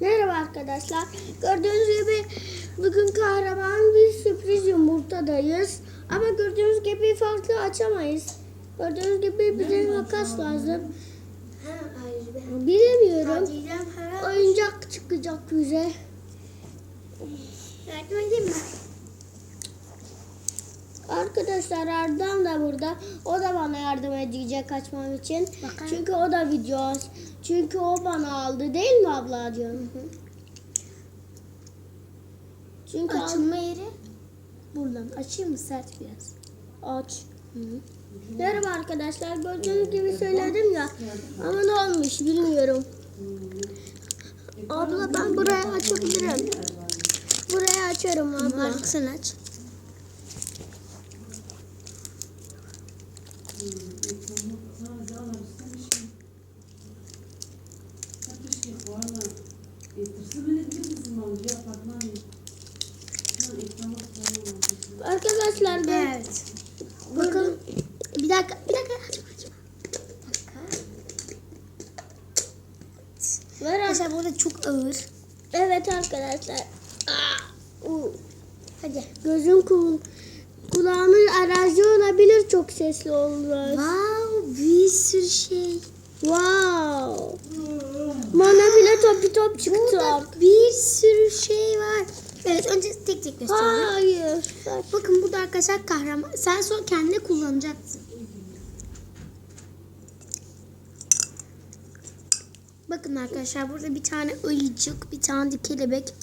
Merhaba arkadaşlar. Gördüğünüz gibi bugün kahraman bir sürpriz yumurtadayız. Ama gördüğünüz gibi farklı açamayız. Gördüğünüz gibi bize makas lazım. Bilemiyorum. Oyuncak çıkacak bize. Arkadaşlar Erdem de burada. O da bana yardım edecek açmam için. Bakalım. Çünkü o da video. Çünkü o bana aldı değil mi ablacığım? Çünkü al- Açılma yeri buradan. Açayım mı sert biraz? Aç. Merhaba arkadaşlar. Gördüğünüz gibi söyledim ya. Ama ne olmuş bilmiyorum. Abla ben buraya açabilirim. Buraya açarım abla. Sen aç. Arkadaşlar ben Evet. Bakın. Bir dakika. Bir dakika. Açma, açma. Ver ar- Arkadaşlar burada çok ağır. Evet arkadaşlar. Aa, u. Hadi. Gözüm kul kulağımın alerji olabilir çok sesli olur. Wow, bir sürü şey. Wow. Bana top çıktı. Burada bir sürü şey var. Evet önce tek tek gösterelim. Hayır. Bakın burada arkadaşlar kahraman. Sen sonra kendine kullanacaksın. Bakın arkadaşlar burada bir tane ayıcık, bir tane de kelebek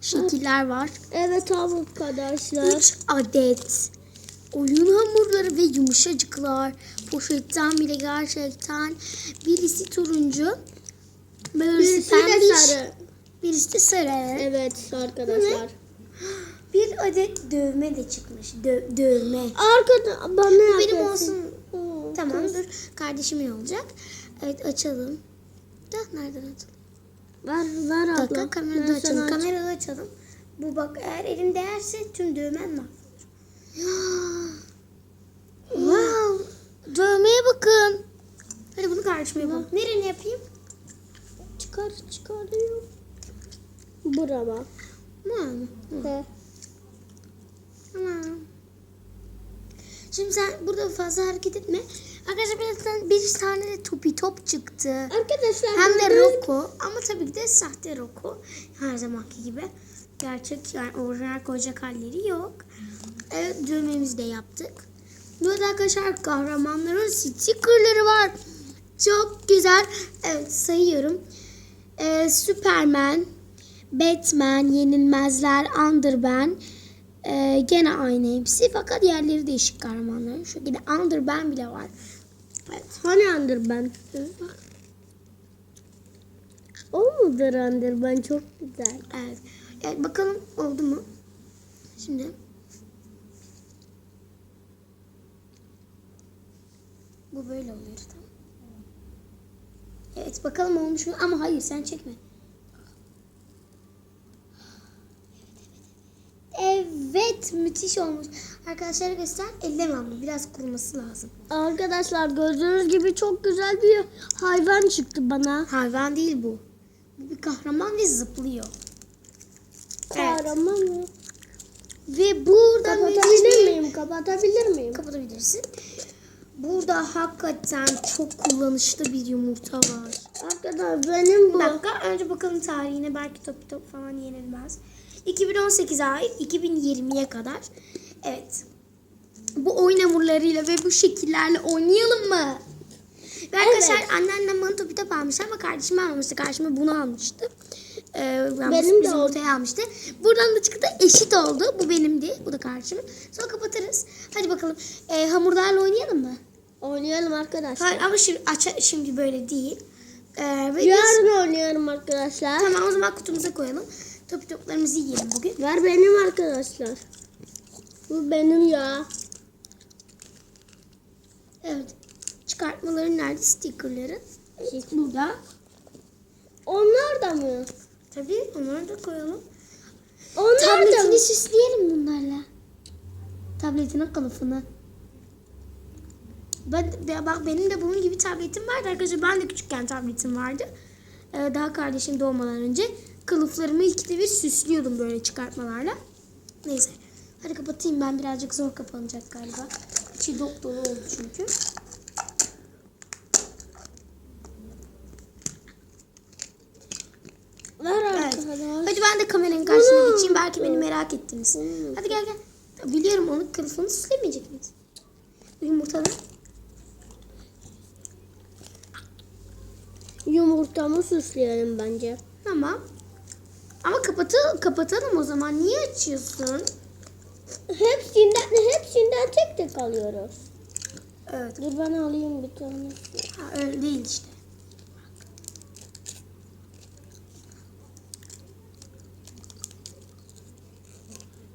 şekiller var. Evet arkadaşlar. 3 adet oyun hamurları ve yumuşacıklar. Poşetten bile gerçekten birisi turuncu, birisi pembiş, sarı. birisi de sarı. evet. Arkadaşlar. Bir adet dövme de çıkmış. Dö- dövme. Arkada bana Bu benim olsun. Hı, Tamam kız. dur. Kardeşimin olacak. Evet açalım. Da nereden açalım? Ver Bir abla. dakika kamerada Ben açalım. Kamerada açalım. Bu bak eğer elim değerse tüm dövmen mahvolur. wow. Dövmeye bakın. Hadi bunu kardeşime yapalım. Nereye yapayım? Çıkar çıkarıyor. Burama. Tamam. He. Tamam. Şimdi sen burada fazla hareket etme. Arkadaşlar birazdan bir tane de topi top çıktı. Arkadaşlar Hem de Roko ama tabii ki de sahte Roko. Her zamanki gibi. Gerçek yani orijinal koyacak halleri yok. Evet dövmemizi de yaptık. Burada arkadaşlar kahramanların stickerları var. Çok güzel. Evet sayıyorum. Ee, Superman, Batman, Yenilmezler, Underman. Ee, gene aynı hepsi fakat diğerleri değişik kahramanların. Şu şekilde Underman bile var. Evet. Hani andır ben? Bak. O mudur andır ben çok güzel. Evet. Evet bakalım oldu mu? Şimdi. Bu böyle oluyor tamam. Evet bakalım olmuş mu? Ama hayır sen çekme. Evet müthiş olmuş. Arkadaşlar göster. Elleme ama biraz kuruması lazım. Arkadaşlar gördüğünüz gibi çok güzel bir hayvan çıktı bana. Hayvan değil bu. Bu bir kahraman ve zıplıyor. Evet. Kahraman mı? Ve burada müthiş bir miyim? Kapatabilir miyim? kapatabilirsin. Burada hakikaten çok kullanışlı bir yumurta var. Arkadaşlar benim bu. Bir dakika önce bakalım tarihine belki top top falan yenilmez. 2018'e ait 2020'ye kadar. Evet. Bu oyun hamurlarıyla ve bu şekillerle oynayalım mı? Ve arkadaşlar anneannem bana topu top almıştı ama kardeşim almamıştı. Kardeşime bunu almıştı. Ee, Benim de ortaya almıştı. Buradan da çıktı eşit oldu. Bu benimdi. Bu da kardeşimin. Sonra kapatırız. Hadi bakalım. Ee, hamurlarla oynayalım mı? Oynayalım arkadaşlar. Hayır ama şimdi, aç, şimdi böyle değil. Ee, ve biz- Yarın oynayalım arkadaşlar. Tamam o zaman kutumuza koyalım. Topu toplarımızı yiyelim bugün. Ver benim arkadaşlar. Bu benim ya. Evet. Çıkartmaları nerede? Stickerları. Burada. Onlar da mı? Tabii onları da koyalım. Onlar da mı? Tabletini süsleyelim bunlarla. Tabletinin kılıfını. Ben, be- bak benim de bunun gibi tabletim vardı arkadaşlar. Ben de küçükken tabletim vardı. e, daha kardeşim doğmadan önce kılıflarımı ikide bir süslüyordum böyle çıkartmalarla. Neyse. Hadi kapatayım ben birazcık zor kapanacak galiba. İçi dop dolu oldu çünkü. Ver Evet. arkadaş. Hadi ben de kameranın karşısına Bunu- geçeyim. Belki beni merak ettiniz. Bunu- Hadi gel gel. Biliyorum onun kılıfını süslemeyecek miyiz? Bu Yumurtamı süsleyelim bence. Tamam. Ama kapatalım, kapatalım o zaman. Niye açıyorsun? Hepsinden hepsinden tek tek alıyoruz. Evet. Dur ben alayım bir tane. Ha, öyle değil işte.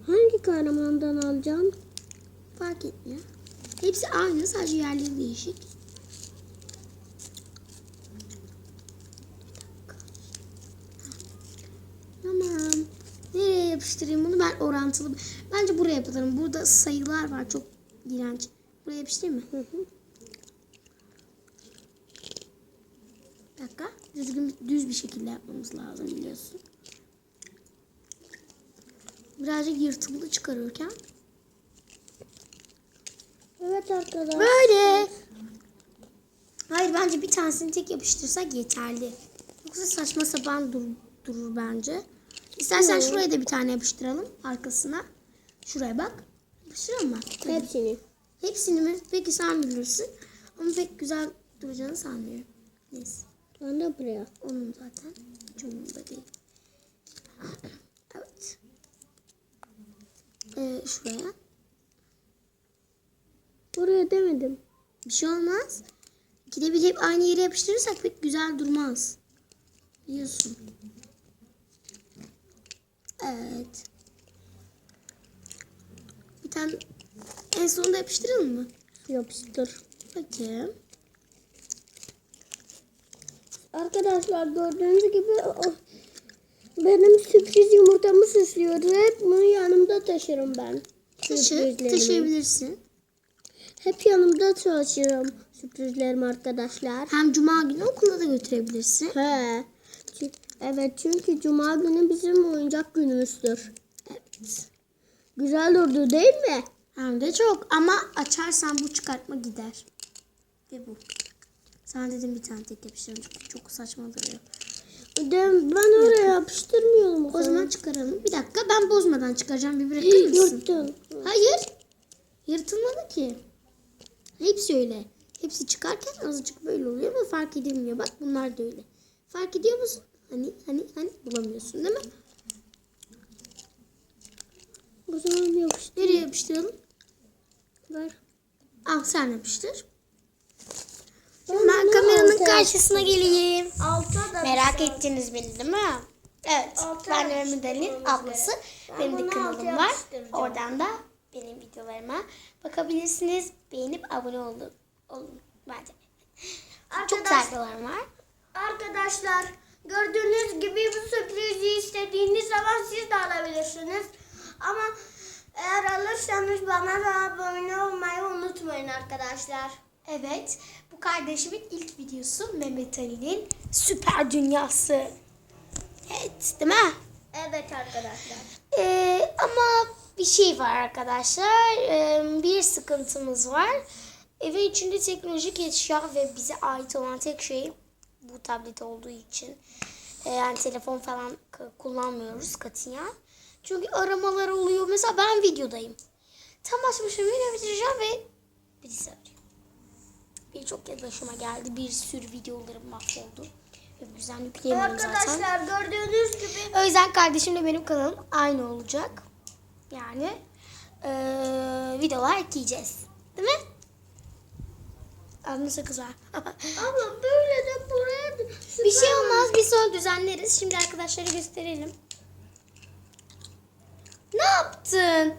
Hangi kahramandan alacağım? Fark etmiyor. Hepsi aynı sadece yerleri değişik. Tamam. Nereye yapıştırayım bunu? Ben orantılı. Bence buraya yapalım. Burada sayılar var çok iğrenç. Buraya yapıştırayım mı? Hı hı. Bir dakika. Düzgün, düz bir şekilde yapmamız lazım biliyorsun. Birazcık yırtımlı çıkarırken. Evet arkadaşlar. Böyle. Hayır bence bir tanesini tek yapıştırsak yeterli. Yoksa saçma sapan dur, durur bence. İstersen Yok. şuraya da bir tane yapıştıralım arkasına. Şuraya bak. Yapıştıralım mı? Hepsini. Hepsini mi? Peki sen bilirsin. Ama pek güzel duracağını sanmıyorum. Neyse. Ben de buraya. Onun zaten umurumda değil. Evet. Ee, şuraya. Buraya demedim. Bir şey olmaz. Hep aynı yere yapıştırırsak pek güzel durmaz. Biliyorsun. Evet. Bir tane en sonunda yapıştıralım mı? Yapıştır. Peki. Arkadaşlar gördüğünüz gibi o- benim sürpriz yumurtamı süslüyor. Hep bunu yanımda taşırım ben. Taşı, taşıyabilirsin. Hep yanımda taşırım sürprizlerimi arkadaşlar. Hem cuma günü okula da götürebilirsin. He. Çü- Evet çünkü cuma günü bizim oyuncak günümüzdür. Evet. Güzel durdu değil mi? Hem de çok ama açarsan bu çıkartma gider. Ve bu. Sana dedim bir tane tek yapıştırın çünkü çok saçma duruyor. De, ben oraya yapıştırmıyorum o, O zaman çıkaralım. Bir dakika ben bozmadan çıkaracağım. Bir bırakır mısın? Yırttın. Hayır. Yırtılmadı ki. Hepsi öyle. Hepsi çıkarken azıcık böyle oluyor ama fark edilmiyor. Bak bunlar da öyle. Fark ediyor musun? Hani hani hani bulamıyorsun değil mi? O zaman yapıştır. Nereye yapıştıralım? Ver. Al sen yapıştır. Ben Ben kameranın alta karşısına geleyim. Alta da Merak ettiniz beni değil mi? Evet. Altı Ben Ali'nin gerek. ablası. Ben Benim de kanalım alta var. Oradan da benim videolarıma bakabilirsiniz. Beğenip abone olun. olun bence. Çok güzel Arkadaş- videolarım var. Arkadaşlar gördüğünüz gibi bu sürprizi istediğiniz zaman siz de alabilirsiniz. Ama eğer alırsanız bana da abone olmayı unutmayın arkadaşlar. Evet. Bu kardeşimin ilk videosu Mehmet Ali'nin süper dünyası. Evet değil mi? Evet arkadaşlar. Ee, ama bir şey var arkadaşlar. Ee, bir sıkıntımız var. Evin içinde teknolojik eşya ve bize ait olan tek şey bu tablet olduğu için. Ee, yani telefon falan kullanmıyoruz katiyen. Çünkü aramalar oluyor. Mesela ben videodayım. Tam açmışım video bitireceğim ve birisi arıyor. Birçok kez başıma geldi. Bir sürü videolarım mahvoldu. Yüzden yükleyemiyorum zaten. Arkadaşlar gördüğünüz gibi O yüzden kardeşimle benim kanalım aynı olacak. Yani eee, videolar ekleyeceğiz. Değil mi? Ağzını sakız var. ama böyle de buraya da- bir şey olmaz. Biz sonra düzenleriz. Şimdi arkadaşlara gösterelim. Ne yaptın?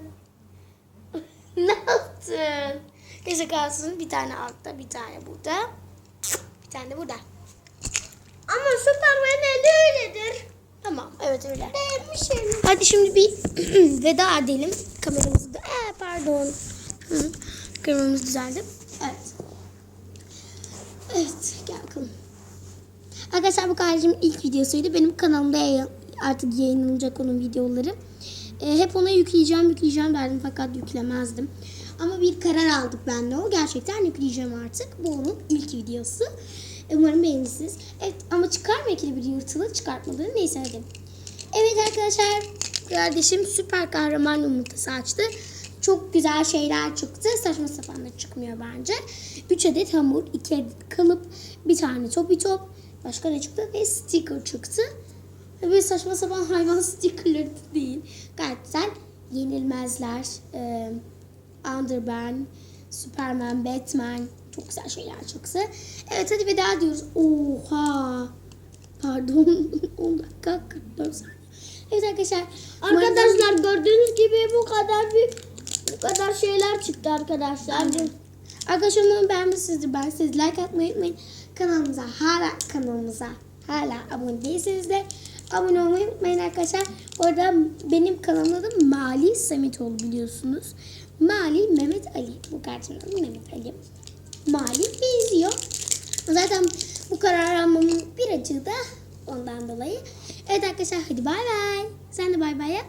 ne yaptın? Neyse kalsın. Bir tane altta, bir tane burada. Bir tane de burada. Ama Superman eli öyledir. Tamam, evet öyle. Beğenmişim. Hadi şimdi bir veda edelim. Kameramızı da... Ee, pardon. Kameramız düzeldi. Evet. Evet, gel bakalım. Arkadaşlar bu kardeşimin ilk videosuydu. Benim kanalımda yayın- artık yayınlanacak onun videoları. Ee, hep ona yükleyeceğim yükleyeceğim derdim fakat yüklemezdim. Ama bir karar aldık benle o. Gerçekten yükleyeceğim artık. Bu onun ilk videosu. Umarım beğenirsiniz. Evet ama çıkar mı ikili bir yırtılı çıkartmadı. Neyse hadi. Evet arkadaşlar kardeşim süper kahraman yumurtası açtı. Çok güzel şeyler çıktı. Saçma sapan da çıkmıyor bence. 3 adet hamur, 2 adet kalıp, bir tane topi top. Başka ne çıktı? Ve sticker çıktı. Böyle saçma sapan hayvan stickerları değil. Gayet güzel. Yenilmezler. Ee, Underman, Superman, Batman. Çok güzel şeyler çıktı. Evet hadi veda diyoruz. Oha. Pardon 10 dakika 44 saniye. Evet arkadaşlar. Arkadaşlar gördüğünüz gibi bu kadar bir bu kadar şeyler çıktı arkadaşlar. Arkadaşlar umarım beğenmişsinizdir. Ben siz like atmayı unutmayın. Kanalımıza hala kanalımıza hala abone değilseniz de abone olmayı unutmayın arkadaşlar. Bu arada benim kanalımın adı Mali Samitoğlu biliyorsunuz. Mali Mehmet Ali. Bu adı Mehmet Ali. Mali benziyor. Zaten bu karar almamın bir acığı da ondan dolayı. Evet arkadaşlar hadi bay bay. Sen de bay bay yap.